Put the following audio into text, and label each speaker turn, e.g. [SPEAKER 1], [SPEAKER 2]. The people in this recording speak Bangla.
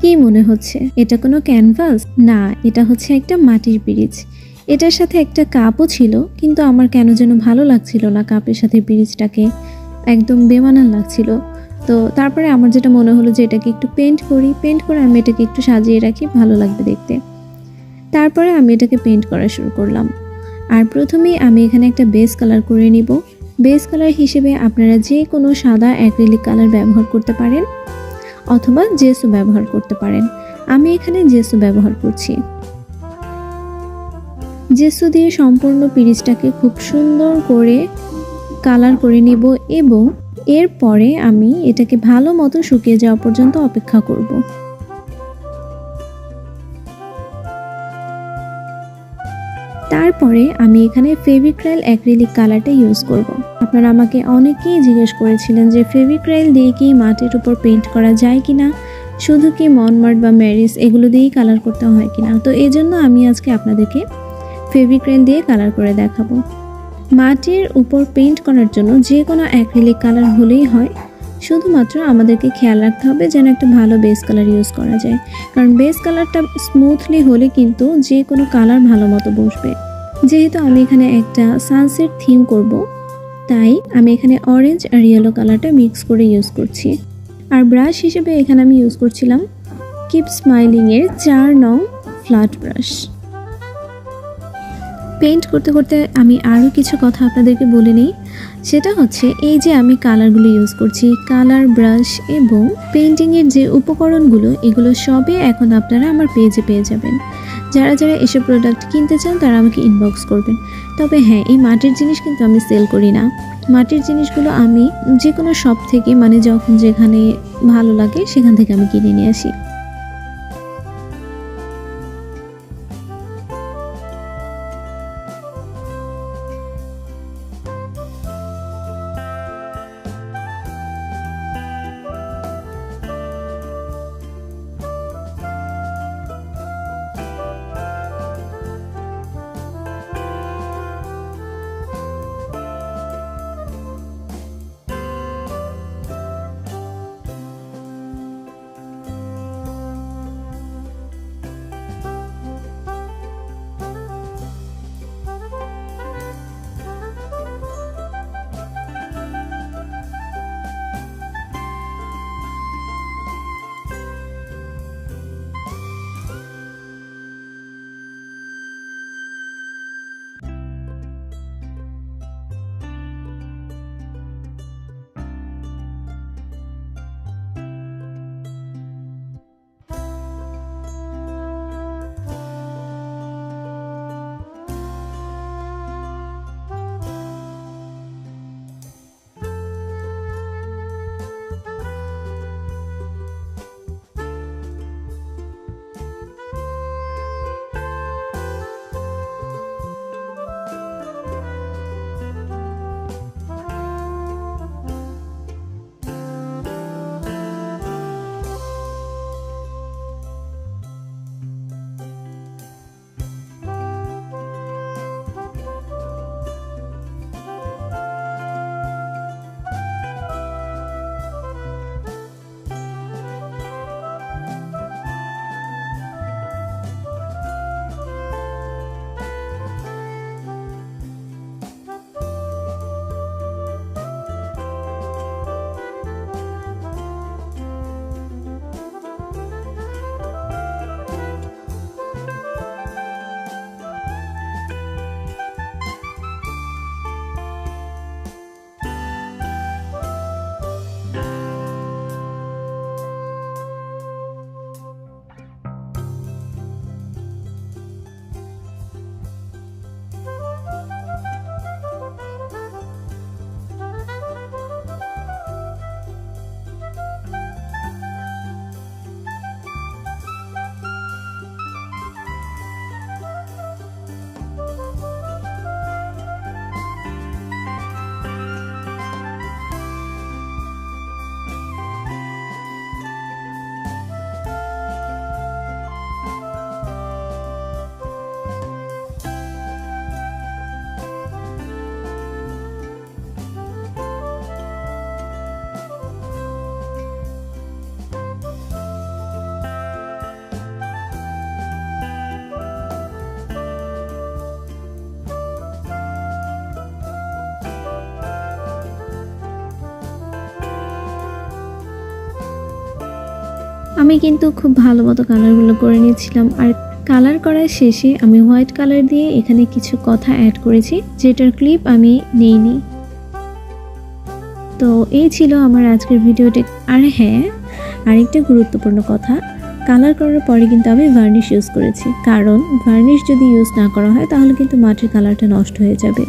[SPEAKER 1] কি মনে হচ্ছে? এটা কোনো ক্যানভাস? না, এটা হচ্ছে একটা মাটির ব্রিজ। এটার সাথে একটা কাপও ছিল, কিন্তু আমার কেন যেন ভালো লাগছিল না কাপের সাথে ব্রিজটাকে। একদম বেমানান লাগছিল। তো তারপরে আমার যেটা মনে হলো যে এটাকে একটু পেন্ট করি পেন্ট করে আমি এটাকে একটু সাজিয়ে রাখি, ভালো লাগবে দেখতে। তারপরে আমি এটাকে পেন্ট করা শুরু করলাম। আর প্রথমেই আমি এখানে একটা বেস কালার করে নিব। বেস কালার হিসেবে আপনারা যে কোনো সাদা অ্যাক্রিলিক কালার ব্যবহার করতে পারেন। অথবা জেসু ব্যবহার করতে পারেন। আমি এখানে জেসু ব্যবহার করছি। জেসু দিয়ে সম্পূর্ণ পিরিচটাকে খুব সুন্দর করে কালার করে নিব এবং এরপরে আমি এটাকে ভালো মতো শুকিয়ে যাওয়া পর্যন্ত অপেক্ষা করব। তারপরে আমি এখানে ফেভিক্রাইল অ্যাক্রিলিক কালারটা ইউজ করব। আপনারা আমাকে অনেকেই জিজ্ঞেস করেছিলেন যে ফেভিক্রাইল দিয়ে কি মাটির উপর পেন্ট করা যায় কি না শুধু কি মনমার্ট বা ম্যারিস এগুলো দিয়েই কালার করতে হয় কিনা? তো এই জন্য আমি আজকে আপনাদেরকে ফেভিক্রাইল দিয়ে কালার করে দেখাবো। মাটির উপর পেন্ট করার জন্য যে কোনো অ্যাক্রিলিক কালার হলেই হয়। শুধুমাত্র আমাদেরকে খেয়াল রাখতে হবে যেন একটা ভালো বেস কালার ইউজ করা যায়। কারণ বেস কালারটা স্মুথলি হলে কিন্তু যে কোনো কালার ভালো মতো বসবে। যেহেতু আমি এখানে একটা সানসেট থিম করব, তাই আমি এখানে অরেঞ্জ আর ইয়েলো কালারটা মিক্স করে ইউজ করছি। আর ব্রাশ হিসেবে এখানে আমি ইউজ করছিলাম কিপ স্মাইলিংয়ের চার নং ফ্ল্যাট ব্রাশ পেন্ট করতে করতে আমি আরও কিছু কথা আপনাদেরকে বলে নিই। সেটা হচ্ছে, এই যে আমি কালারগুলো ইউজ করছি কালার ব্রাশ এবং পেন্টিংয়ের যে উপকরণগুলো, এগুলো সবই এখন আপনারা আমার পেজে পেয়ে যাবেন। যারা যারা এসব প্রোডাক্ট কিনতে চান, তারা আমাকে ইনবক্স করবেন। তবে হ্যাঁ এই মাটির জিনিস কিন্তু আমি সেল করি না। মাটির জিনিসগুলো আমি যে কোনো শপ থেকে মানে যখন যেখানে ভালো লাগে, সেখান থেকে আমি কিনে নিয়ে আসি। আমি কিন্তু খুব ভালো মতো কালারগুলো করে নিয়েছিলাম। আর কালার করার শেষে আমি হোয়াইট কালার দিয়ে এখানে কিছু কথা অ্যাড করেছি, যেটার ক্লিপ আমি নেইনি। তো এই ছিল আমার আজকের ভিডিওটি আর হ্যাঁ আরেকটা গুরুত্বপূর্ণ কথা, কালার করার পরে কিন্তু আমি ভার্নিশ ইউজ করেছি। কারণ ভার্নিশ যদি ইউজ না করা হয়, তাহলে কিন্তু মাটির কালারটা নষ্ট হয়ে যাবে।